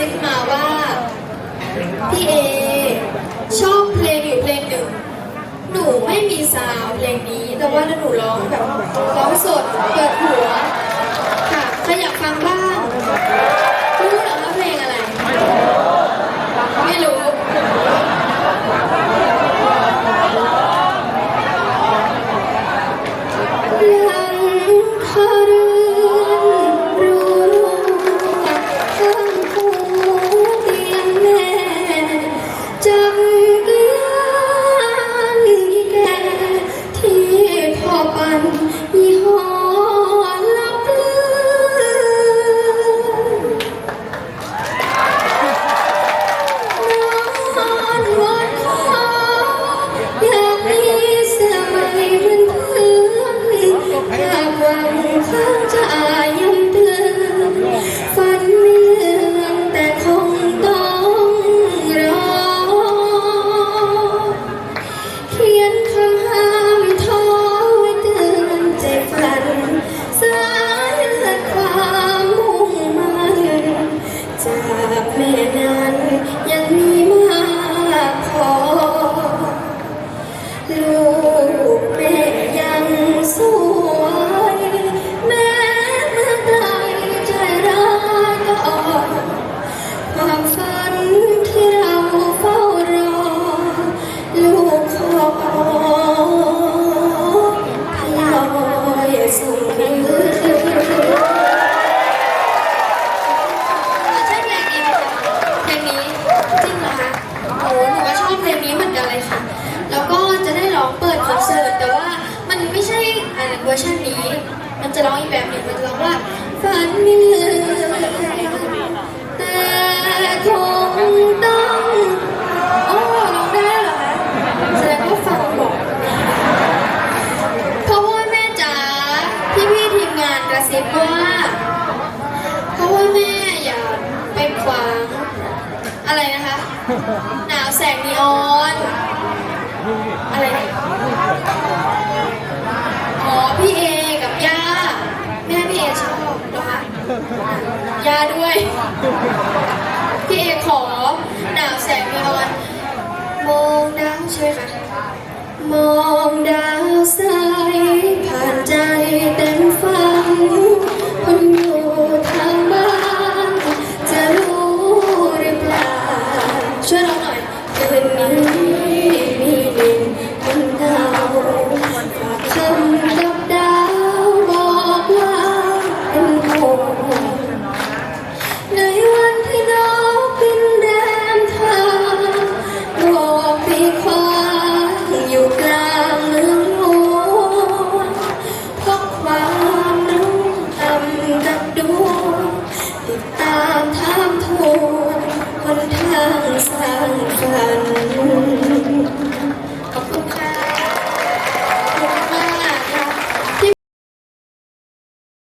ซิบมาว่าพี่เอชอบเพลงอยู่เพลงหนึ่ง หนูไม่มีซาวเพลงนี้ แต่ว่าถ้าหนูร้องแบบร้องสดเปิดหัว พ่ วอร์ชันนี้ มันจะร้องอีกแบบหนึ่งมันจะร้องว่าฝันไม่เลือแต่คงต้องโอ้ร้องได้เหรอคะแสดงว่าฟังบอกเพราะว่าแม่จ๋าพี่พี่ทีมงานกระซิบว่าเพราะว่าแม่อยากไปขวางอะไรนะคะ หนาวแสงนีออน อะไรนะอ๋อพี่เอกับย่า แม่พี่เอชอบเหรอคะ ย่าด้วยพี่เอขอหนาวแสงนีออนมองดาวใช่ไหมคะมองดาวใสผ่านใจเต็มฝันคนอยู่ทางบ้านจะรู้หรือเปล่าช่วยเราหน่อยคืนนี้ Thank you.